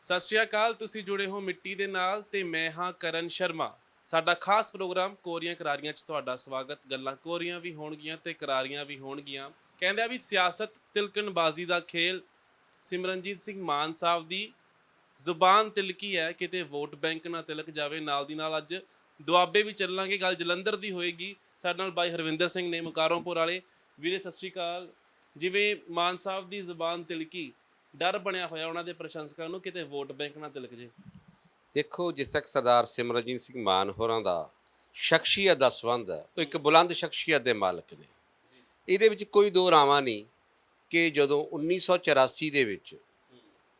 ਸਤਿ ਸ਼੍ਰੀ ਅਕਾਲ, ਤੁਸੀਂ ਜੁੜੇ ਹੋ ਮਿੱਟੀ ਦੇ ਨਾਲ ਤੇ ਮੈਂ ਹਾਂ ਕਰਨ ਸ਼ਰਮਾ। ਸਾਡਾ ਖਾਸ ਪ੍ਰੋਗਰਾਮ ਕੋਰੀਆਂ ਕਰਾਰੀਆਂ 'ਚ ਤੁਹਾਡਾ ਸਵਾਗਤ। ਗੱਲਾਂ ਕੋਰੀਆਂ ਵੀ ਹੋਣਗੀਆਂ ਤੇ ਕਰਾਰੀਆਂ ਵੀ ਹੋਣਗੀਆਂ। ਕਹਿੰਦੇ ਆ ਵੀ ਸਿਆਸਤ ਤਿਲਕਣਬਾਜ਼ੀ ਦਾ ਖੇਲ। ਸਿਮਰਨਜੀਤ ਸਿੰਘ ਮਾਨ ਸਾਹਿਬ ਦੀ ਜ਼ੁਬਾਨ ਤਿਲਕੀ ਹੈ, ਕਿਤੇ ਵੋਟ ਬੈਂਕ ਨਾ ਤਿਲਕ ਜਾਵੇ, ਨਾਲ ਦੀ ਨਾਲ ਅੱਜ ਦੁਆਬੇ ਵੀ ਚੱਲਾਂਗੇ। ਗੱਲ ਜਲੰਧਰ ਦੀ ਹੋਏਗੀ। ਸਾਡੇ ਨਾਲ ਬਾਈ ਹਰਵਿੰਦਰ ਸਿੰਘ ਨੇ ਮੁਕਾਰੋਂਪੁਰ ਵਾਲੇ। ਵੀਰੇ, ਸਤਿ ਸ਼੍ਰੀ ਅਕਾਲ। ਜਿਵੇਂ ਮਾਨ ਸਾਹਿਬ ਦੀ ਜ਼ੁਬਾਨ ਤਿਲਕੀ ਡਰ ਬਣਿਆ ਹੋਇਆ ਉਹਨਾਂ ਦੇ ਪ੍ਰਸ਼ੰਸਕਾਂ ਨੂੰ ਕਿਤੇ ਵੋਟ ਬੈਂਕ ਨਾ ਤਿਲਕ ਜੇ। ਦੇਖੋ ਜਿਸ ਤੱਕ ਸਰਦਾਰ ਸਿਮਰਨਜੀਤ ਸਿੰਘ ਮਾਨ ਹੋਰਾਂ ਦਾ ਸ਼ਖਸੀਅਤ ਦਾ ਸੰਬੰਧ ਹੈ, ਉਹ ਇੱਕ ਬੁਲੰਦ ਸ਼ਖਸੀਅਤ ਦੇ ਮਾਲਕ ਨੇ। ਇਹਦੇ ਵਿੱਚ ਕੋਈ ਦੋ ਰਾਵਾਂ ਨਹੀਂ ਕਿ ਜਦੋਂ 1984 ਦੇ ਵਿੱਚ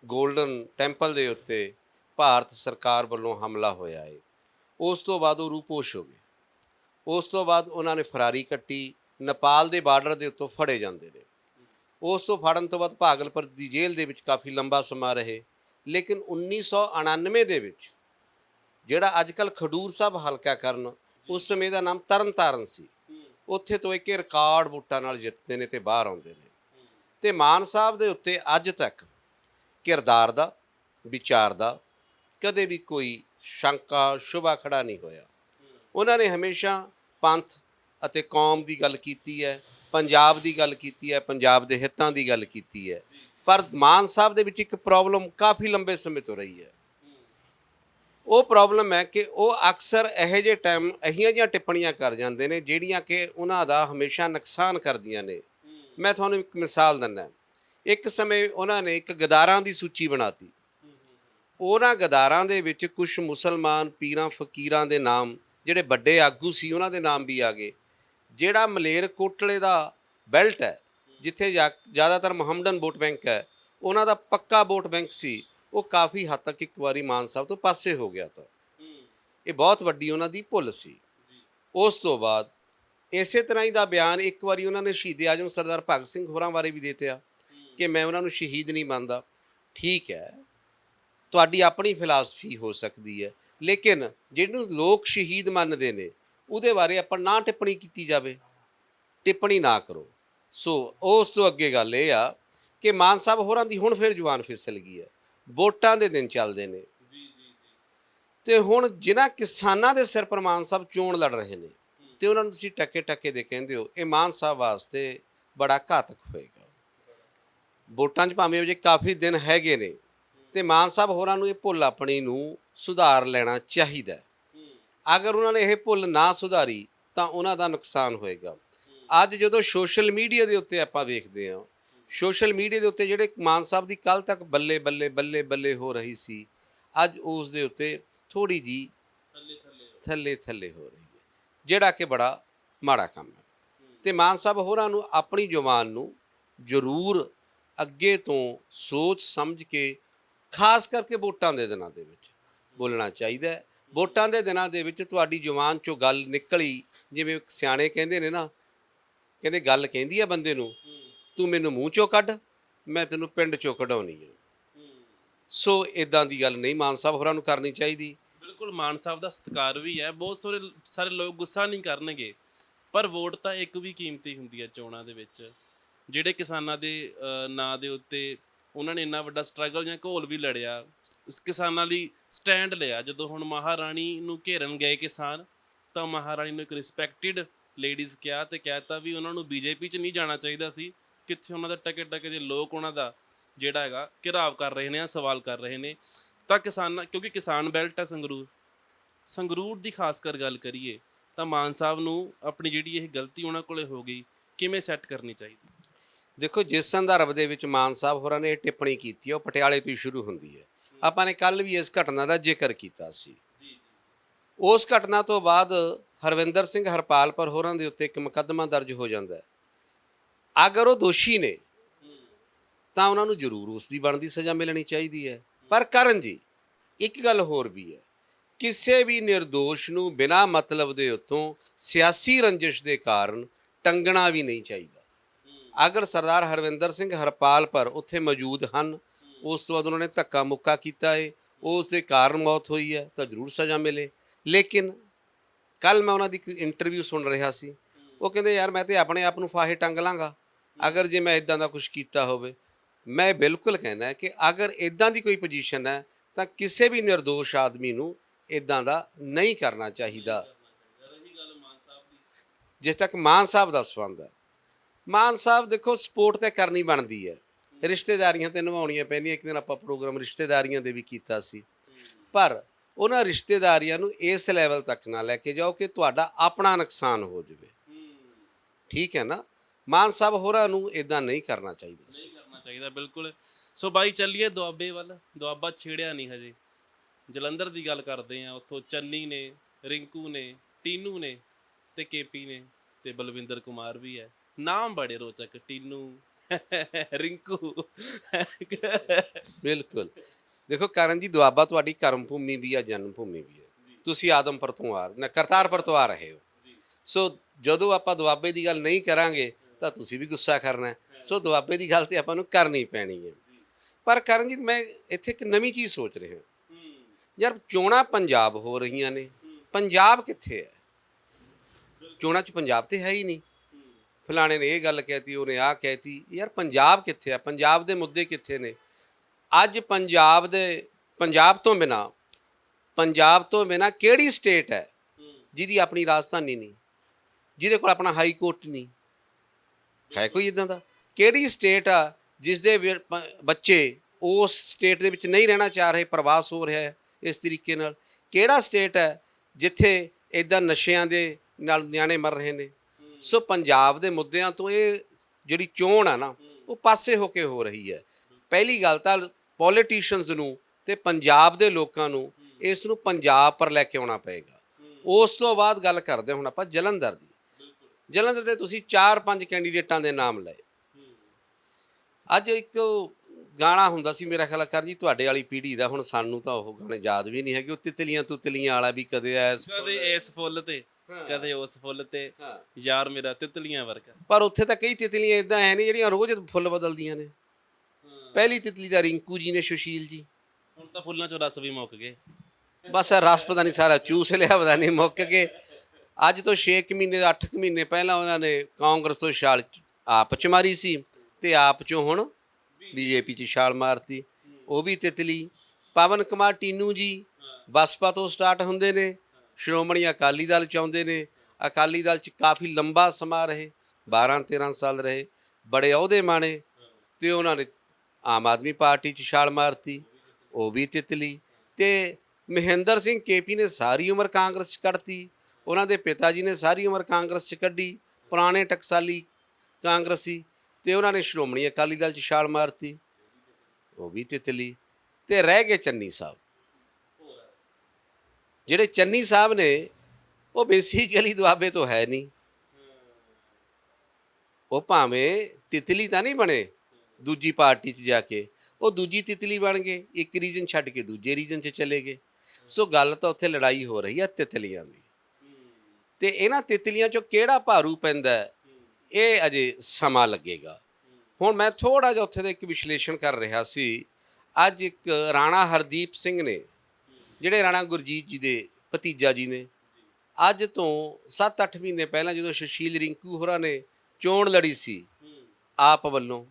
골ਡਨ ਟੈਂਪਲ ਦੇ ਉੱਤੇ ਭਾਰਤ ਸਰਕਾਰ ਵੱਲੋਂ ਹਮਲਾ ਹੋਇਆ ਹੈ ਉਸ ਤੋਂ ਬਾਅਦ ਉਹ ਰੂਪੋਸ਼ ਹੋ ਗਏ। ਉਸ ਤੋਂ ਬਾਅਦ ਉਹਨਾਂ ਨੇ ਫਰਾਰੀ ਕੱਟੀ, ਨੇਪਾਲ ਦੇ ਬਾਰਡਰ ਦੇ ਉੱਤੋਂ ਫੜੇ ਜਾਂਦੇ ਨੇ ਉਸ ਤੋਂ ਫੜਨ ਤੋਂ ਬਾਅਦ ਭਾਗਲਪੁਰ ਦੀ ਜੇਲ੍ਹ ਦੇ ਵਿੱਚ ਕਾਫੀ ਲੰਬਾ ਸਮਾਂ ਰਹੇ। ਲੇਕਿਨ 1999 ਦੇ ਵਿੱਚ ਜਿਹੜਾ ਅੱਜਕੱਲ ਖਡੂਰ ਸਾਹਿਬ ਹਲਕਾ ਕਰਨ ਉਸ ਸਮੇਂ ਦਾ ਨਾਮ ਤਰਨਤਾਰਨ ਸੀ। ਉੱਥੇ ਤੋਂ ਇੱਕ ਰਿਕਾਰਡ ਵੋਟਾਂ ਨਾਲ ਜਿੱਤਦੇ ਨੇ ਤੇ ਬਾਹਰ ਆਉਂਦੇ ਨੇ। ਤੇ ਮਾਨ ਸਾਹਿਬ ਦੇ ਉੱਤੇ ਅੱਜ ਤੱਕ ਕਿਰਦਾਰ ਦਾ ਵਿਚਾਰ ਦਾ ਕਦੇ ਵੀ ਕੋਈ ਸ਼ੰਕਾ ਸ਼ੁਭਾ ਖੜਾ ਨਹੀਂ ਹੋਇਆ। ਉਹਨਾਂ ਨੇ ਹਮੇਸ਼ਾ ਪੰਥ ਅਤੇ ਕੌਮ ਦੀ ਗੱਲ ਕੀਤੀ ਹੈ। ਪੰਜਾਬ ਦੀ ਗੱਲ ਕੀਤੀ ਹੈ, ਪੰਜਾਬ ਦੇ ਹਿੱਤਾਂ ਦੀ ਗੱਲ ਕੀਤੀ ਹੈ। ਪਰ ਮਾਨ ਸਾਹਿਬ ਦੇ ਵਿੱਚ ਇੱਕ ਪ੍ਰੋਬਲਮ ਕਾਫੀ ਲੰਬੇ ਸਮੇਂ ਤੋਂ ਰਹੀ ਹੈ। ਉਹ ਪ੍ਰੋਬਲਮ ਹੈ ਕਿ ਉਹ ਅਕਸਰ ਇਹੋ ਜਿਹੇ ਟਾਈਮ ਅਹੀਆਂ ਜਿਹੀਆਂ ਟਿੱਪਣੀਆਂ ਕਰ ਜਾਂਦੇ ਨੇ, ਜਿਹੜੀਆਂ ਕਿ ਉਹਨਾਂ ਦਾ ਹਮੇਸ਼ਾ ਨੁਕਸਾਨ ਕਰਦੀਆਂ ਨੇ। ਮੈਂ ਤੁਹਾਨੂੰ ਇੱਕ ਮਿਸਾਲ ਦਿੰਦਾ ਇੱਕ ਸਮੇਂ ਉਹਨਾਂ ਨੇ ਇੱਕ ਗਦਾਰਾਂ ਦੀ ਸੂਚੀ ਬਣਾਤੀ। ਉਹਨਾਂ ਗਦਾਰਾਂ ਦੇ ਵਿੱਚ ਕੁਝ ਮੁਸਲਮਾਨ ਪੀਰਾਂ, ਫਕੀਰਾਂ ਦੇ ਨਾਮ, ਜਿਹੜੇ ਵੱਡੇ ਆਗੂ ਸੀ, ਉਹਨਾਂ ਦੇ ਨਾਮ ਵੀ ਆ ਗਏ। ਜਿਹੜਾ ਮਲੇਰ ਕੋਟਲੇ ਦਾ ਬੈਲਟ ਹੈ ਜਿੱਥੇ ਜ਼ਿਆਦਾਤਰ ਮੁਹੰਮਦਨ ਵੋਟ ਬੈਂਕ ਹੈ ਉਹਨਾਂ ਦਾ ਪੱਕਾ ਵੋਟ ਬੈਂਕ ਸੀ ਉਹ ਕਾਫੀ ਹੱਦ ਤੱਕ ਇੱਕ ਵਾਰੀ ਮਾਨ ਸਾਹਿਬ ਤੋਂ ਪਾਸੇ ਹੋ ਗਿਆ ਤਾਂ। ਇਹ ਬਹੁਤ ਵੱਡੀ ਉਹਨਾਂ ਦੀ ਭੁੱਲ ਸੀ। ਉਸ ਤੋਂ ਬਾਅਦ ਇਸੇ ਤਰ੍ਹਾਂ ਹੀ ਦਾ ਬਿਆਨ ਇੱਕ ਵਾਰੀ ਉਹਨਾਂ ਨੇ ਸ਼ਹੀਦ ਆਜਮ ਸਰਦਾਰ ਭਗਤ ਸਿੰਘ ਹੋਰਾਂ ਬਾਰੇ ਵੀ ਦਿੱਤਿਆ ਕਿ ਮੈਂ ਉਹਨਾਂ ਨੂੰ ਸ਼ਹੀਦ ਨਹੀਂ ਮੰਨਦਾ। ਠੀਕ ਹੈ ਤੁਹਾਡੀ ਆਪਣੀ ਫਿਲਾਸਫੀ ਹੋ ਸਕਦੀ ਹੈ ਲੇਕਿਨ ਜਿਹਨੂੰ ਲੋਕ ਸ਼ਹੀਦ ਮੰਨਦੇ ਨੇ ਉਹਦੇ ਬਾਰੇ ਆਪਾਂ ਨਾ ਟਿੱਪਣੀ ਕੀਤੀ ਜਾਵੇ ਟਿੱਪਣੀ ਨਾ ਕਰੋ। ਸੋ ਉਸ ਤੋਂ ਅੱਗੇ ਗੱਲ ਇਹ ਆ ਕਿ ਮਾਨ ਸਾਹਿਬ ਹੋਰਾਂ ਦੀ ਹੁਣ ਫਿਰ ਜਵਾਨ ਫਿਸਲ ਗਈ ਹੈ। ਵੋਟਾਂ ਦੇ ਦਿਨ ਚੱਲਦੇ ਨੇ। ਜੀ ਜੀ ਜੀ। ਤੇ ਹੁਣ ਜਿਨ੍ਹਾਂ ਕਿਸਾਨਾਂ ਦੇ ਸਿਰ ਪਰ ਮਾਨ ਸਾਹਿਬ ਚੋਣ ਲੜ ਰਹੇ ਨੇ ਤੇ ਉਹਨਾਂ ਨੂੰ ਤੁਸੀਂ ਟੱਕੇ ਟੱਕੇ ਦੇ ਕਹਿੰਦੇ ਹੋ ਇਹ ਮਾਨ ਸਾਹਿਬ ਵਾਸਤੇ ਬੜਾ ਘਾਤਕ ਹੋਏਗਾ। ਵੋਟਾਂ 'ਚ ਭਾਵੇਂ ਜੇ ਕਾਫੀ ਦਿਨ ਹੈਗੇ ਨੇ ਤੇ ਮਾਨ ਸਾਹਿਬ ਹੋਰਾਂ ਨੂੰ ਇਹ ਭੁੱਲ ਆਪਣੀ ਨੂੰ ਸੁਧਾਰ ਲੈਣਾ ਚਾਹੀਦਾ। ਅਗਰ ਉਹਨਾਂ ਨੇ ਇਹ ਭੁੱਲ ਨਾ ਸੁਧਾਰੀ ਤਾਂ ਉਹਨਾਂ ਦਾ ਨੁਕਸਾਨ ਹੋਏਗਾ। ਅੱਜ ਜਦੋਂ ਸੋਸ਼ਲ ਮੀਡੀਆ ਦੇ ਉੱਤੇ ਆਪਾਂ ਵੇਖਦੇ ਹਾਂ ਸੋਸ਼ਲ ਮੀਡੀਆ ਦੇ ਉੱਤੇ ਜਿਹੜੇ ਮਾਨ ਸਾਹਿਬ ਦੀ ਕੱਲ ਤੱਕ ਬੱਲੇ ਬੱਲੇ ਬੱਲੇ ਬੱਲੇ ਹੋ ਰਹੀ ਸੀ ਅੱਜ ਉਸ ਦੇ ਉੱਤੇ ਥੋੜੀ ਜੀ ਥੱਲੇ ਥੱਲੇ ਥੱਲੇ ਥੱਲੇ ਹੋ ਰਹੀ ਹੈ ਜਿਹੜਾ ਕਿ ਬੜਾ ਮਾੜਾ ਕੰਮ ਹੈ। ਤੇ ਮਾਨ ਸਾਹਿਬ ਹੋਰਾਂ ਨੂੰ ਆਪਣੀ ਜ਼ੁਬਾਨ ਨੂੰ ਜ਼ਰੂਰ ਅੱਗੇ ਤੋਂ ਸੋਚ ਸਮਝ ਕੇ ਖਾਸ ਕਰਕੇ ਵੋਟਾਂ ਦੇ ਦਿਨਾਂ ਦੇ ਵਿੱਚ ਬੋਲਣਾ ਚਾਹੀਦਾ ਹੈ। ਵੋਟਾਂ ਦੇ ਦਿਨਾਂ ਦੇ ਵਿੱਚ ਤੁਹਾਡੀ ਜ਼ੁਬਾਨ ਚੋਂ ਗੱਲ ਨਿਕਲੀ, ਜਿਵੇਂ ਸਿਆਣੇ ਕਹਿੰਦੇ ਨੇ ਨਾ, ਕਹਿੰਦੇ ਗੱਲ ਕਹਿੰਦੀ ਆ ਬੰਦੇ ਨੂੰ, ਤੂੰ ਮੈਨੂੰ ਮੂੰਹ ਚੋਂ ਕੱਢ, ਮੈਂ ਤੈਨੂੰ ਪਿੰਡ ਚੋਂ ਕਢਾਉਣੀ ਆ। ਸੋ ਇਦਾਂ ਦੀ ਗੱਲ ਨਹੀਂ ਮਾਨ ਸਾਹਿਬ ਹੋਰਾਂ ਨੂੰ ਕਰਨੀ ਚਾਹੀਦੀ। ਬਿਲਕੁਲ, ਮਾਨ ਸਾਹਿਬ ਦਾ ਸਤਿਕਾਰ ਵੀ ਹੈ, ਬਹੁਤ ਸਾਰੇ ਸਾਰੇ ਲੋਕ ਗੁੱਸਾ ਨਹੀਂ ਕਰਨਗੇ, ਪਰ ਵੋਟ ਤਾਂ ਇੱਕ ਵੀ ਕੀਮਤੀ ਹੁੰਦੀ ਹੈ ਚੋਣਾਂ ਦੇ ਵਿੱਚ, ਜਿਹੜੇ ਕਿਸਾਨਾਂ ਦੇ ਨਾਂ ਦੇ ਉੱਤੇ ਉਹਨਾਂ ਨੇ ਇੰਨਾ ਵੱਡਾ ਸਟਰਗਲ ਜਾਂ ਘੋਲ ਵੀ ਲੜਿਆ, ਸ- ਕਿਸਾਨਾਂ ਲਈ ਸਟੈਂਡ ਲਿਆ। ਜਦੋਂ ਹੁਣ ਮਹਾਰਾਣੀ ਨੂੰ ਘੇਰਨ ਗਏ ਕਿਸਾਨ, ਤਾਂ ਮਹਾਰਾਣੀ ਨੂੰ ਇੱਕ ਰਿਸਪੈਕਟਿਡ ਲੇਡੀਜ਼ ਕਿਹਾ ਤੇ ਕਹਿਤਾ ਵੀ ਉਹਨਾਂ ਨੂੰ ਬੀਜੇਪੀ 'ਚ ਨਹੀਂ ਜਾਣਾ ਚਾਹੀਦਾ ਸੀ। ਕਿੱਥੇ ਉਹਨਾਂ ਦਾ ਟਕੇ ਟਕੇ ਦੇ ਲੋਕ ਉਹਨਾਂ ਦਾ ਜਿਹੜਾ ਹੈਗਾ, ਘਿਰਾਵ ਕਰ ਰਹੇ ਨੇ ਆ ਸਵਾਲ ਕਰ ਰਹੇ ਨੇ। ਤਾਂ ਕਿਸਾਨਾਂ, ਕਿਉਂਕਿ ਕਿਸਾਨ ਬੈਲਟ ਹੈ ਸੰਗਰੂਰ ਸੰਗਰੂਰ ਦੀ ਖਾਸ ਕਰ ਗੱਲ ਕਰੀਏ, ਤਾਂ ਮਾਨ ਸਾਹਿਬ ਨੂੰ ਆਪਣੀ ਜਿਹੜੀ ਇਹ ਗਲਤੀ ਉਹਨਾਂ ਕੋਲੇ ਹੋ ਗਈ, ਕਿਵੇਂ ਸੈੱਟ ਕਰਨੀ ਚਾਹੀਦੀ? ਦੇਖੋ ਜਿਸ ਸੰਦਰਭ ਦੇ ਵਿੱਚ ਮਾਨ ਸਾਹਿਬ ਹੋਰਾਂ ਨੇ ਇਹ ਟਿੱਪਣੀ ਕੀਤੀ ਹੈ ਉਹ ਪਟਿਆਲੇ ਤੋਂ ਹੀ ਸ਼ੁਰੂ ਹੁੰਦੀ ਹੈ। ਆਪਾਂ ਨੇ ਕੱਲ ਵੀ ਇਸ ਘਟਨਾ ਦਾ ਜ਼ਿਕਰ ਕੀਤਾ ਸੀ। ਉਸ ਘਟਨਾ ਤੋਂ ਬਾਅਦ ਹਰਵਿੰਦਰ ਸਿੰਘ ਹਰਪਾਲਪੁਰ ਹੋਰਾਂ ਦੇ ਉੱਤੇ ਇੱਕ ਮੁਕੱਦਮਾ ਦਰਜ ਹੋ ਜਾਂਦਾ ਹੈ। ਅਗਰ ਉਹ ਦੋਸ਼ੀ ਨੇ ਤਾਂ ਉਹਨਾਂ ਨੂੰ ਜ਼ਰੂਰ ਉਸ ਦੀ ਬਣਦੀ ਸਜ਼ਾ ਮਿਲਣੀ ਚਾਹੀਦੀ ਹੈ। ਪਰ ਕਰਨ ਜੀ ਇੱਕ ਗੱਲ ਹੋਰ ਵੀ ਹੈ। ਕਿਸੇ ਵੀ નિર્ਦੋਸ਼ ਨੂੰ ਬਿਨਾਂ ਮਤਲਬ ਦੇ ਉੱਤੋਂ ਸਿਆਸੀ ਰੰਜਿਸ਼ ਦੇ ਕਾਰਨ ਟੰਗਣਾ ਵੀ ਨਹੀਂ ਚਾਹੀਦਾ। ਅਗਰ ਸਰਦਾਰ ਹਰਵਿੰਦਰ ਸਿੰਘ ਹਰਪਾਲ ਪਰ ਉੱਥੇ ਮੌਜੂਦ ਹਨ, ਉਸ ਤੋਂ ਬਾਅਦ ਉਹਨਾਂ ਨੇ ਧੱਕਾ ਮੁੱਕਾ ਕੀਤਾ ਹੈ ਉਸ ਦੇ ਕਾਰਨ ਮੌਤ ਹੋਈ ਹੈ, ਤਾਂ ਜ਼ਰੂਰ ਸਜ਼ਾ ਮਿਲੇ। ਲੇਕਿਨ ਕੱਲ ਮੈਂ ਉਹਨਾਂ ਦੀ ਇੱਕ ਇੰਟਰਵਿਊ ਸੁਣ ਰਿਹਾ ਸੀ। ਉਹ ਕਹਿੰਦੇ, ਯਾਰ, ਮੈਂ ਤੇ ਆਪਣੇ ਆਪ ਨੂੰ ਫਾਹੇ ਟੰਗ ਲਾਂਗਾ। ਅਗਰ ਜੇ ਮੈਂ ਇਦਾਂ ਦਾ ਕੁਝ ਕੀਤਾ ਹੋਵੇ, ਮੈਂ ਬਿਲਕੁਲ ਕਹਿਣਾ ਕਿ ਅਗਰ ਇਦਾਂ ਦੀ ਕੋਈ ਪੋਜੀਸ਼ਨ ਹੈ, ਤਾਂ ਕਿਸੇ ਵੀ નિર્ਦੋਸ਼ ਆਦਮੀ ਨੂੰ ਇਦਾਂ ਦਾ ਨਹੀਂ ਕਰਨਾ ਚਾਹੀਦਾ। ਰਹੀ ਤੱਕ ਮਾਨ ਸਾਹਿਬ ਦਾ ਸੰਬੰਧ ਹੈ ਮਾਨ ਸਾਹਿਬ, ਦੇਖੋ, ਸਪੋਰਟ ਤੇ ਕਰਨੀ ਬਣਦੀ ਹੈ। ਰਿਸ਼ਤੇਦਾਰੀਆਂ ਤੇ ਨਿਭਾਉਣੀਆਂ ਪੈਂਦੀਆਂ। ਇੱਕ ਦਿਨ ਆਪਾਂ ਪ੍ਰੋਗਰਾਮ ਰਿਸ਼ਤੇਦਾਰੀਆਂ ਦੇ ਵੀ ਕੀਤਾ ਸੀ। ਪਰ ਉਹਨਾਂ ਰਿਸ਼ਤੇਦਾਰੀਆਂ ਨੂੰ ਇਸ ਲੈਵਲ ਤੱਕ ਨਾ ਲੈ ਕੇ ਜਾਓ ਕਿ ਤੁਹਾਡਾ ਆਪਣਾ ਨੁਕਸਾਨ ਹੋ ਜਾਵੇ। ਠੀਕ ਹੈ ਨਾ? ਮਾਨ ਸਾਹਿਬ ਹੋਰਾਂ ਨੂੰ ਇਦਾਂ ਨਹੀਂ ਕਰਨਾ ਚਾਹੀਦਾ ਸੀ। ਨਹੀਂ ਕਰਨਾ ਚਾਹੀਦਾ, ਬਿਲਕੁਲ। ਸੋ ਬਾਈ, ਚੱਲੀਏ ਦੁਆਬੇ ਵੱਲ। ਦੁਆਬਾ ਛੇੜਿਆ ਨਹੀਂ ਹਜੇ। ਜਲੰਧਰ ਦੀ ਗੱਲ ਕਰਦੇ ਆ ਉੱਥੋਂ ਚੰਨੀ ਨੇ, ਰਿੰਕੂ ਨੇ, ਟੀਨੂ ਨੇ ਤੇ ਕੇਪੀ ਨੇ ਤੇ ਬਲਵਿੰਦਰ ਕੁਮਾਰ ਵੀ ਹੈ। ਨਾਮ ਬੜੇ ਰੋਚਕ ਟੀਨੂ ਰਿੰਕੂ। ਬਿਲਕੁਲ। ਦੇਖੋ ਕਰਨ ਜੀ ਦੁਆਬਾ ਤੁਹਾਡੀ ਕਰਮ ਭੂਮੀ ਵੀ ਆ ਜਨਮ ਭੂਮੀ ਵੀ ਹੈ ਤੁਸੀਂ ਆਦਮਪੁਰ ਤੋਂ ਆ ਨਾ ਕਰਤਾਰਪੁਰ ਤੋਂ ਆ ਰਹੇ ਹੋ। ਸੋ ਜਦੋਂ ਆਪਾਂ ਦੁਆਬੇ ਦੀ ਗੱਲ ਨਹੀਂ ਕਰਾਂਗੇ ਤਾਂ ਤੁਸੀਂ ਵੀ ਗੁੱਸਾ ਕਰਨਾ। ਸੋ ਦੁਆਬੇ ਦੀ ਗੱਲ ਤੇ ਆਪਾਂ ਨੂੰ ਕਰਨੀ ਪੈਣੀ ਹੈ। ਪਰ ਕਰਨਜੀਤ ਮੈਂ ਇੱਥੇ ਇੱਕ ਨਵੀਂ ਚੀਜ਼ ਸੋਚ ਰਿਹਾ ਯਾਰ ਚੋਣਾਂ ਪੰਜਾਬ ਹੋ ਰਹੀਆਂ ਨੇ। ਪੰਜਾਬ ਕਿੱਥੇ ਹੈ? ਚੋਣਾਂ 'ਚ ਪੰਜਾਬ ਤੇ ਹੈ ਹੀ ਨਹੀਂ। ਫਲਾਣੇ ਨੇ ਇਹ ਗੱਲ ਕਹਿਤੀ, ਉਹਨੇ ਆਹ ਕਹਿਤੀ, ਯਾਰ ਪੰਜਾਬ ਕਿੱਥੇ ਆ? ਪੰਜਾਬ ਦੇ ਮੁੱਦੇ ਕਿੱਥੇ ਨੇ? ਅੱਜ ਪੰਜਾਬ ਦੇ, ਪੰਜਾਬ ਤੋਂ ਬਿਨਾ, ਪੰਜਾਬ ਤੋਂ ਬਿਨਾ ਕਿਹੜੀ ਸਟੇਟ ਹੈ ਜਿਹਦੀ ਆਪਣੀ ਰਾਜਧਾਨੀ ਨਹੀਂ? ਜਿਹਦੇ ਕੋਲ ਆਪਣਾ ਹਾਈ ਕੋਰਟ ਨਹੀਂ? ਹੈ ਕੋਈ ਇਦਾਂ ਦਾ? ਕਿਹੜੀ ਸਟੇਟ ਆ ਜਿਸ ਦੇ ਵਿ- ਬੱਚੇ ਉਸ ਸਟੇਟ ਦੇ ਵਿੱਚ ਨਹੀਂ ਰਹਿਣਾ ਚਾਹ ਰਹੇ, ਪ੍ਰਵਾਸ ਹੋ ਰਿਹਾ ਹੈ ਇਸ ਤਰੀਕੇ ਨਾਲ? ਕਿਹੜਾ ਸਟੇਟ ਹੈ ਜਿੱਥੇ ਇਦਾਂ ਨਸ਼ਿਆਂ ਦੇ ਨਾਲ ਨਿਆਣੇ ਮਰ ਰਹੇ ਨੇ? ਸੋ ਪੰਜਾਬ ਦੇ ਮੁੱਦਿਆਂ ਤੋਂ ਇਹ ਜਿਹੜੀ ਚੋਣ ਆ ਨਾ, ਉਹ ਪਾਸੇ ਹੋ ਕੇ ਹੋ ਰਹੀ ਹੈ। ਪਹਿਲੀ ਗੱਲ ਤਾਂ ਪੋਲੀਟੀਸ਼ੀਅਨਸ ਨੂੰ ਤੇ ਪੰਜਾਬ ਦੇ ਲੋਕਾਂ ਨੂੰ ਇਸ ਨੂੰ ਪੰਜਾਬ ਪਰ ਲੈ ਕੇ ਆਉਣਾ ਪਏਗਾ। ਉਸ ਤੋਂ ਬਾਅਦ ਗੱਲ ਕਰਦੇ ਹੁਣ ਆਪਾਂ ਜਲੰਧਰ ਦੀ। ਜਲੰਧਰ ਦੇ ਤੁਸੀਂ 4-5 ਕੈਂਡੀਡੇਟਾਂ ਦੇ ਨਾਮ ਲਏ। ਅੱਜ ਇੱਕ ਗਾਣਾ ਹੁੰਦਾ ਸੀ, ਮੇਰਾ ਖਿਆਲ ਕਰ ਜੀ ਤੁਹਾਡੇ ਵਾਲੀ ਪੀੜ੍ਹੀ ਦਾ, ਹੁਣ ਸਾਨੂੰ ਤਾਂ ਉਹ ਗਾਣੇ ਯਾਦ ਵੀ ਨਹੀਂ ਹੈਗੇ। ਉਹ ਤਿਤਲੀਆਂ ਤੁਤਲੀਆਂ ਵਾਲਾ ਵੀ ਕਦੇ ਐਸ ਕਦੇ ਇਸ ਫੁੱਲ ਤੇ। ਕਦੇ ਉਸ ਫੁੱਲ ਤੇ। ਯਾਰ ਮੇਰਾ ਤਿਤਲੀਆਂ ਵਰਗਾ। ਪਰ ਉੱਥੇ ਤਾਂ ਕਈ ਤਿਤਲੀਆਂ ਇਦਾਂ ਹੈ ਨੇ ਜਿਹੜੀਆਂ ਰੋਜ਼ ਫੁੱਲ ਬਦਲਦੀਆਂ ਨੇ। ਪਹਿਲੀ ਤਿਤਲੀ ਦਾ ਰਿੰਕੂ ਜੀ ਨੇ ਸੁਸ਼ੀਲ ਜੀ। ਹੁਣ ਤਾਂ ਫੁੱਲਾਂ ਚੋਂ ਰਸ ਵੀ ਮੁੱਕ ਗਏ। ਬਸ ਇਹ ਰਸ ਪਤਾ ਨਹੀਂ ਸਾਰਾ ਚੂਸ ਲਿਆ ਪਤਾ ਨਹੀਂ ਮੁੱਕ ਕੇ ਅੱਜ ਤੋਂ 6 ਮਹੀਨੇ 8 ਮਹੀਨੇ ਪਹਿਲਾਂ ਉਹਨਾਂ ਨੇ ਕਾਂਗਰਸ ਤੋਂ ਛਾਲ ਆਪ ਚ ਮਾਰੀ ਸੀ ਤੇ ਆਪ ਚੋਂ ਹੁਣ ਬੀਜੇਪੀ ਚ ਛਾਲ ਮਾਰਤੀ। ਉਹ ਵੀ ਤਿਤਲੀ। ਪਵਨ ਕੁਮਾਰ ਟੀਨੂ ਜੀ ਬਸਪਾ ਤੋਂ ਸਟਾਰਟ ਹੁੰਦੇ ਨੇ। ਸ਼੍ਰੋਮਣੀ ਅਕਾਲੀ ਦਲ ਚ ਆਉਂਦੇ ਨੇ। ਅਕਾਲੀ ਦਲ ਚ ਕਾਫੀ ਲੰਬਾ ਸਮਾਂ ਰਹੇ 12 13 ਸਾਲ ਰਹੇ, ਬੜੇ ਅਹੁਦੇ ਮਾਣੇ ਤੇ ਉਹਨਾਂ ਨੇ ਆਮ ਆਦਮੀ ਪਾਰਟੀ ਚ ਛਾਲ ਮਾਰਤੀ, ਉਹ ਵੀ ਤਿਤਲੀ ਤੇ ਮਹਿੰਦਰ ਸਿੰਘ ਕੇਪੀ ਨੇ ਸਾਰੀ ਉਮਰ ਕਾਂਗਰਸ ਚ ਕੱਢਤੀ, ਉਹਨਾਂ ਦੇ ਪਿਤਾ ਜੀ ਨੇ ਸਾਰੀ ਉਮਰ ਕਾਂਗਰਸ ਚ ਕੱਢੀ, ਪੁਰਾਣੇ ਟਕਸਾਲੀ ਕਾਂਗਰਸੀ ਤੇ ਉਹਨਾਂ ਨੇ ਸ਼੍ਰੋਮਣੀ ਅਕਾਲੀ ਦਲ ਚ ਛਾਲ ਮਾਰਤੀ, ਉਹ ਵੀ ਤਿਤਲੀ ਤੇ ਰਹਿ ਗਏ ਚੰਨੀ ਸਾਹਿਬ। ਜਿਹੜੇ ਚੰਨੀ ਸਾਹਿਬ ਨੇ, ਉਹ ਬੇਸਿਕਲੀ ਦੁਆਬੇ ਤੋਂ ਹੈ ਨਹੀਂ। ਉਹ ਭਾਵੇਂ ਤਿਤਲੀ ਤਾਂ ਨਹੀਂ ਬਣੇ ਦੂਜੀ ਪਾਰਟੀ 'ਚ ਜਾ ਕੇ, ਉਹ ਦੂਜੀ ਤਿਤਲੀ ਬਣ ਗਏ, ਇੱਕ ਰੀਜਨ ਛੱਡ ਕੇ ਦੂਜੇ ਰੀਜਨ 'ਚ ਚਲੇ ਗਏ। ਸੋ ਗੱਲ ਤਾਂ ਉੱਥੇ ਲੜਾਈ ਹੋ ਰਹੀ ਹੈ ਤਿਤਲੀਆਂ ਦੀ। ਤੇ ਇਹਨਾਂ ਤਿਤਲੀਆਂ 'ਚੋਂ ਕਿਹੜਾ ਭਾਰੂ ਪੈਂਦਾ ਇਹ ਅਜੇ ਸਮਾਂ ਲੱਗੇਗਾ। ਹੁਣ ਮੈਂ ਥੋੜਾ ਜਿਹਾ ਉੱਥੇ ਦਾ ਇੱਕ ਵਿਸ਼ਲੇਸ਼ਣ ਕਰ ਰਿਹਾ ਸੀ। ਅੱਜ ਇੱਕ ਰਾਣਾ ਹਰਦੀਪ ਸਿੰਘ ਨੇ ਜਿਹੜੇ ਰਾਣਾ ਗੁਰਜੀਤ ਜੀ ਦੇ ਭਤੀਜਾ ਜੀ ਨੇ, ਅੱਜ ਤੋਂ 7-8 ਮਹੀਨੇ ਪਹਿਲਾਂ ਜਦੋਂ ਸੁਸ਼ੀਲ ਰਿੰਕੂ ਹੋਰਾਂ ਨੇ ਚੋਣ ਲੜੀ ਸੀ, ਆਪ ਵੱਲੋਂ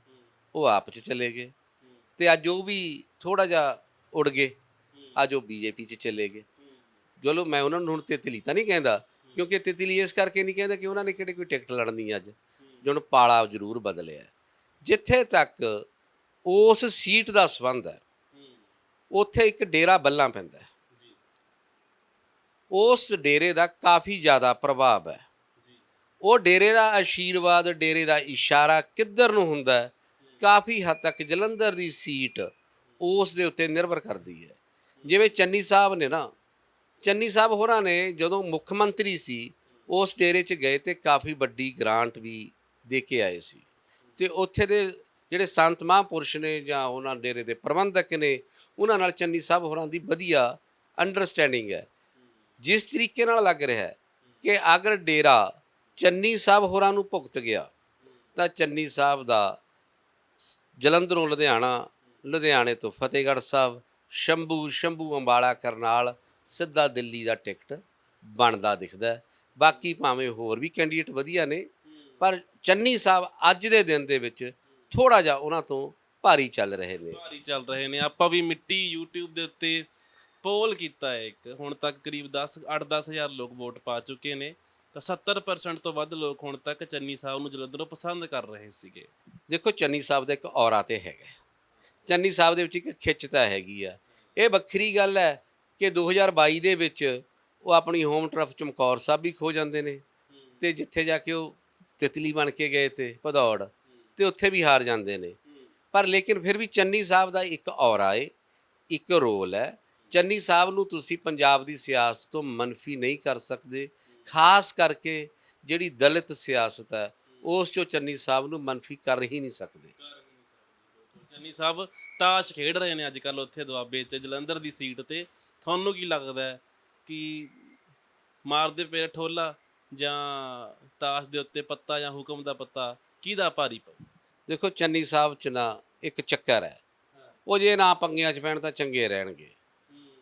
ਉਹ ਆਪ ਚ ਚਲੇ ਗਏ ਤੇ ਅੱਜ ਉਹ ਵੀ ਥੋੜਾ ਜਿਹਾ ਉੜ ਗਏ, ਅੱਜ ਉਹ ਬੀਜੇਪੀ ਚ ਚਲੇ ਗਏ। ਚਲੋ ਮੈਂ ਉਹਨਾਂ ਨੂੰ ਹੁਣ ਤਿਤਲੀ ਤਾਂ ਨਹੀਂ ਕਹਿੰਦਾ, ਕਿਉਂਕਿ ਤਿਤਲੀ ਇਸ ਕਰਕੇ ਨਹੀਂ ਕਹਿੰਦਾ ਕਿ ਉਹਨਾਂ ਨੇ ਕਿਹੜੇ ਕੋਈ ਟਿਕਟ ਲੜਨੀ ਅੱਜ ਜਿਹਨੂੰ ਪਾਲਾ ਜ਼ਰੂਰ ਬਦਲਿਆ। ਜਿੱਥੇ ਤੱਕ ਉਸ ਸੀਟ ਦਾ ਸਬੰਧ ਹੈ, ਉੱਥੇ ਇੱਕ ਡੇਰਾ ਬੱਲਾਂ ਪੈਂਦਾ ਉਸ ਡੇਰੇ ਦਾ ਕਾਫੀ ਜ਼ਿਆਦਾ ਪ੍ਰਭਾਵ ਹੈ। ਉਹ ਡੇਰੇ ਦਾ ਆਸ਼ੀਰਵਾਦ ਡੇਰੇ ਦਾ ਇਸ਼ਾਰਾ ਕਿੱਧਰ ਨੂੰ ਹੁੰਦਾ ਹੈ? ਕਾਫੀ ਹੱਦ ਤੱਕ ਜਲੰਧਰ ਦੀ ਸੀਟ ਉਸ ਦੇ ਉੱਤੇ ਨਿਰਭਰ ਕਰਦੀ ਹੈ। ਜਿਵੇਂ ਚੰਨੀ ਸਾਹਿਬ ਨੇ ਨਾ ਚੰਨੀ ਸਾਹਿਬ ਹੋਰਾਂ ਨੇ ਜਦੋਂ ਮੁੱਖ ਮੰਤਰੀ ਸੀ ਉਸ ਡੇਰੇ 'ਚ ਗਏ ਤੇ ਕਾਫੀ ਵੱਡੀ ਗ੍ਰਾਂਟ ਵੀ ਦੇ ਕੇ ਆਏ ਸੀ। ਤੇ ਉੱਥੇ ਦੇ ਜਿਹੜੇ ਸੰਤ ਮਹਾਂਪੁਰਸ਼ ਨੇ ਜਾਂ ਉਹਨਾਂ ਡੇਰੇ ਦੇ ਪ੍ਰਬੰਧਕ ਨੇ ਉਹਨਾਂ ਨਾਲ ਚੰਨੀ ਸਾਹਿਬ ਹੋਰਾਂ ਦੀ ਵਧੀਆ ਅੰਡਰਸਟੈਂਡਿੰਗ ਹੈ। ਜਿਸ ਤਰੀਕੇ ਨਾਲ ਲੱਗ ਰਿਹਾ ਹੈ ਕਿ ਅਗਰ ਡੇਰਾ ਚੰਨੀ ਸਾਹਿਬ ਹੋਰਾਂ ਨੂੰ ਭੁਗਤ ਗਿਆ, ਤਾਂ ਚੰਨੀ ਸਾਹਿਬ ਦਾ ਜਲੰਧਰੋਂ ਲੁਧਿਆਣਾ, ਲੁਧਿਆਣੇ ਤੋਂ ਫਤਿਹਗੜ੍ਹ ਸਾਹਿਬ, ਸ਼ੰਭੂ ਸ਼ੰਭੂ ਅੰਬਾਲਾ ਕਰਨਾਲ, ਸਿੱਧਾ ਦਿੱਲੀ ਦਾ ਟਿਕਟ ਬਣਦਾ ਦਿਖਦਾ ਬਾਕੀ ਭਾਵੇਂ ਹੋਰ ਵੀ ਕੈਂਡੀਡੇਟ ਵਧੀਆ ਨੇ, ਪਰ ਚੰਨੀ ਸਾਹਿਬ ਅੱਜ ਦੇ ਦਿਨ ਦੇ ਵਿੱਚ ਥੋੜਾ ਜਿਹਾ ਉਹਨਾਂ ਤੋਂ ਭਾਰੀ ਚੱਲ ਰਹੇ ਨੇ। ਭਾਰੀ ਚੱਲ ਰਹੇ ਨੇ। ਆਪਾਂ ਵੀ ਮਿੱਟੀ YouTube ਦੇ ਉੱਤੇ ਪੋਲ ਕੀਤਾ ਹੈ ਇੱਕ, ਹੁਣ ਤੱਕ ਕਰੀਬ 10 8-10 ਹਜ਼ਾਰ ਲੋਕ ਵੋਟ ਪਾ ਚੁੱਕੇ ਨੇ, ਤਾਂ 70% ਤੋਂ ਵੱਧ ਲੋਕ ਹੁਣ ਤੱਕ ਚੰਨੀ ਸਾਹਿਬ ਨੂੰ ਜਲੰਧਰੋਂ ਪਸੰਦ ਕਰ ਰਹੇ ਸੀਗੇ। ਦੇਖੋ, ਚੰਨੀ ਸਾਹਿਬ ਦਾ ਇੱਕ ਔਰਾ ਤੇ ਹੈਗਾ ਚੰਨੀ ਸਾਹਿਬ ਦੇ ਵਿੱਚ ਇੱਕ ਖਿੱਚਤਾ ਹੈਗੀ ਆ। ਇਹ ਵੱਖਰੀ ਗੱਲ ਹੈ ਕਿ 2022 ਦੇ ਵਿੱਚ ਉਹ ਆਪਣੀ ਹੋਮ ਟਰਫ ਚਮਕੌਰ ਸਾਹਿਬ ਵੀ ਖੋ ਜਾਂਦੇ ਨੇ ਤੇ ਜਿੱਥੇ ਜਾ ਕੇ ਉਹ ਤਿਤਲੀ ਬਣ ਕੇ ਗਏ ਤੇ ਭਦੌੜ ਤੇ ਉੱਥੇ ਵੀ ਹਾਰ ਜਾਂਦੇ ਨੇ। ਪਰ ਲੇਕਿਨ ਫਿਰ ਵੀ ਚੰਨੀ ਸਾਹਿਬ ਦਾ ਇੱਕ ਔਰਾ ਏ, ਇੱਕ ਰੋਲ ਹੈ ਚੰਨੀ ਸਾਹਿਬ ਨੂੰ ਤੁਸੀਂ ਪੰਜਾਬ ਦੀ ਸਿਆਸਤ ਤੋਂ ਮੰਨਫੀ ਨਹੀਂ ਕਰ ਸਕਦੇ। ਖਾਸ ਕਰਕੇ ਜਿਹੜੀ ਦਲਿਤ ਸਿਆਸਤ ਹੈ ਉਸ ਚੋਂ ਚੰਨੀ ਸਾਹਿਬ ਨੂੰ ਮੰਨਫੀ ਕਰ ਹੀ ਨਹੀਂ ਸਕਦੇ। ਚੰਨੀ ਸਾਹਿਬ ਤਾਸ਼ ਖੇਡ ਰਹੇ ਨੇ ਅੱਜ ਕੱਲ ਉੱਥੇ ਦੁਆਬੇ 'ਚ ਜਲੰਧਰ ਦੀ ਸੀਟ ਤੇ। ਤੁਹਾਨੂੰ ਕੀ ਲੱਗਦਾ ਹੈ ਕਿ ਮਾਰਦੇ ਪਏ ਠੋਲਾ ਜਾਂ ਤਾਸ਼ ਦੇ ਉੱਤੇ ਪੱਤਾ ਜਾਂ ਹੁਕਮ ਦਾ ਪੱਤਾ ਕਿਹਦਾ ਭਾਰੀ ਪਊ? ਦੇਖੋ ਚੰਨੀ ਸਾਹਿਬ ਚ ਨਾ ਇੱਕ ਚੱਕਰ ਹੈ। ਉਹ ਜੇ ਨਾ ਪੰਗਿਆਂ ਚ ਪੈਣ ਤਾਂ ਚੰਗੇ ਰਹਿਣਗੇ।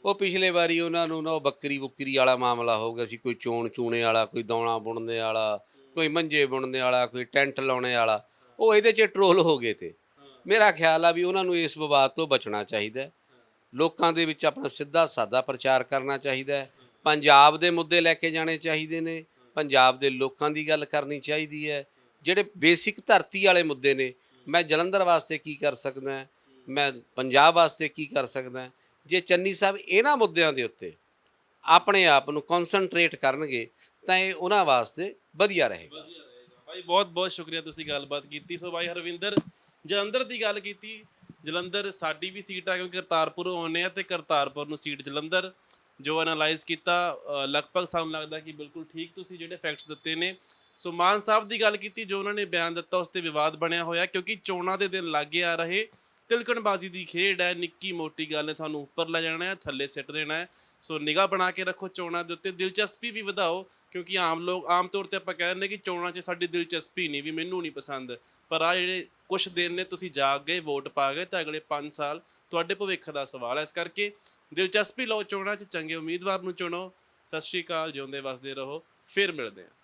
ਉਹ ਪਿਛਲੇ ਵਾਰੀ ਉਹਨਾਂ ਨੂੰ ਨਾ ਉਹ ਬੱਕਰੀ ਬੁੱਕਰੀ ਵਾਲਾ ਮਾਮਲਾ ਹੋ ਗਿਆ ਸੀ, ਕੋਈ ਚੋਣ ਚੂਣੇ ਵਾਲਾ, ਕੋਈ ਦੌਣਾ ਬੁਣਨੇ ਵਾਲਾ, ਕੋਈ ਮੰਜੇ ਬੁਣਨੇ ਵਾਲਾ, ਕੋਈ ਟੈਂਟ ਲਾਉਣੇ ਵਾਲਾ, ਉਹ ਇਹਦੇ 'ਚ ਟਰੋਲ ਹੋ ਗਏ ਤੇ। ਮੇਰਾ ਖਿਆਲ ਆ ਵੀ ਉਹਨਾਂ ਨੂੰ ਇਸ ਵਿਵਾਦ ਤੋਂ ਬਚਣਾ ਚਾਹੀਦਾ ਲੋਕਾਂ ਦੇ ਵਿੱਚ ਆਪਣਾ ਸਿੱਧਾ ਸਾਦਾ ਪ੍ਰਚਾਰ ਕਰਨਾ ਚਾਹੀਦਾ ਪੰਜਾਬ ਦੇ ਮੁੱਦੇ ਲੈ ਕੇ ਜਾਣੇ ਚਾਹੀਦੇ ਨੇ। ਪੰਜਾਬ ਦੇ ਲੋਕਾਂ ਦੀ ਗੱਲ ਕਰਨੀ ਚਾਹੀਦੀ ਹੈ। ਜਿਹੜੇ ਬੇਸਿਕ ਧਰਤੀ ਵਾਲੇ ਮੁੱਦੇ ਨੇ, ਮੈਂ ਜਲੰਧਰ ਵਾਸਤੇ ਕੀ ਕਰ ਸਕਦਾ, ਮੈਂ ਪੰਜਾਬ ਵਾਸਤੇ ਕੀ ਕਰ ਸਕਦਾ ਜੇ ਚੰਨੀ ਸਾਹਿਬ ਇਹਨਾਂ ਮੁੱਦਿਆਂ ਦੇ ਉੱਤੇ ਆਪਣੇ ਆਪ ਨੂੰ ਕਨਸੈਂਟਰੇਟ ਕਰਨਗੇ, ਤਾਂ ਇਹ ਉਹਨਾਂ ਵਾਸਤੇ ਵਧੀਆ ਰਹੇਗਾ। ਵਧੀਆ ਰਹੇਗਾ। ਭਾਈ ਬਹੁਤ ਬਹੁਤ ਸ਼ੁਕਰੀਆ ਤੁਸੀਂ ਗੱਲਬਾਤ ਕੀਤੀ। ਸੋ ਭਾਈ ਹਰਵਿੰਦਰ, ਜਲੰਧਰ ਦੀ ਗੱਲ ਕੀਤੀ। ਜਲੰਧਰ ਸਾਡੀ ਵੀ ਸੀਟ ਆ, ਕਿਉਂਕਿ ਕਰਤਾਰਪੁਰ ਆਉਨੇ ਆ ਤੇ ਕਰਤਾਰਪੁਰ ਨੂੰ ਸੀਟ ਜਲੰਧਰ, ਜੋ ਐਨਾਲਾਈਜ਼ ਕੀਤਾ ਲਗਭਗ ਸਾਨੂੰ ਲੱਗਦਾ ਕਿ ਬਿਲਕੁਲ ਠੀਕ ਤੁਸੀਂ ਜਿਹੜੇ ਫੈਕਟਸ ਦਿੱਤੇ ਨੇ। ਸੋ ਮਾਨ ਸਾਹਿਬ ਦੀ ਗੱਲ ਕੀਤੀ, ਜੋ ਉਹਨਾਂ ਨੇ ਬਿਆਨ ਦਿੱਤਾ, ਉਸ ਤੇ ਵਿਵਾਦ ਬਣਿਆ ਹੋਇਆ, ਕਿਉਂਕਿ ਚੋਣਾਂ ਦੇ ਦਿਨ ਲਾਗੇ ਆ ਰਹੇ ਤਿਲਕਣਬਾਜ਼ੀ ਦੀ ਖੇਡ ਹੈ, ਨਿੱਕੀ ਮੋਟੀ ਗੱਲ ਨੇ ਤੁਹਾਨੂੰ ਉੱਪਰ ਲੈ ਜਾਣਾ ਹੈ, ਥੱਲੇ ਸਿੱਟ ਦੇਣਾ ਹੈ। ਸੋ ਨਿਗਾਹ ਬਣਾ ਕੇ ਰੱਖੋ ਚੋਣਾਂ ਦੇ ਉੱਤੇ, ਦਿਲਚਸਪੀ ਵੀ ਵਧਾਓ, ਕਿਉਂਕਿ ਆਮ ਲੋਕ, ਆਮ ਤੌਰ ਤੇ ਆਪਾਂ ਕਹਿ ਦਿੰਦੇ ਕਿ ਚੋਣਾਂ 'ਚ ਸਾਡੀ ਦਿਲਚਸਪੀ ਨਹੀਂ, ਵੀ ਮੈਨੂੰ ਨਹੀਂ ਪਸੰਦ। ਪਰ ਆ ਜਿਹੜੇ ਕੁਝ ਦਿਨ ਨੇ, ਤੁਸੀਂ ਜਾਗ ਗਏ, ਵੋਟ ਪਾ ਗਏ, ਤਾਂ ਅਗਲੇ 5 ਸਾਲ ਤੁਹਾਡੇ ਭਵਿੱਖ ਦਾ ਸਵਾਲ ਹੈ। ਇਸ ਕਰਕੇ ਦਿਲਚਸਪੀ ਲਓ ਚੋਣਾਂ 'ਚ, ਚੰਗੇ ਉਮੀਦਵਾਰ ਨੂੰ ਚੁਣੋ। ਸਤਿ ਸ਼੍ਰੀ ਅਕਾਲ, ਜਿਉਂਦੇ ਵਸਦੇ ਰਹੋ, ਫਿਰ ਮਿਲਦੇ ਹਾਂ।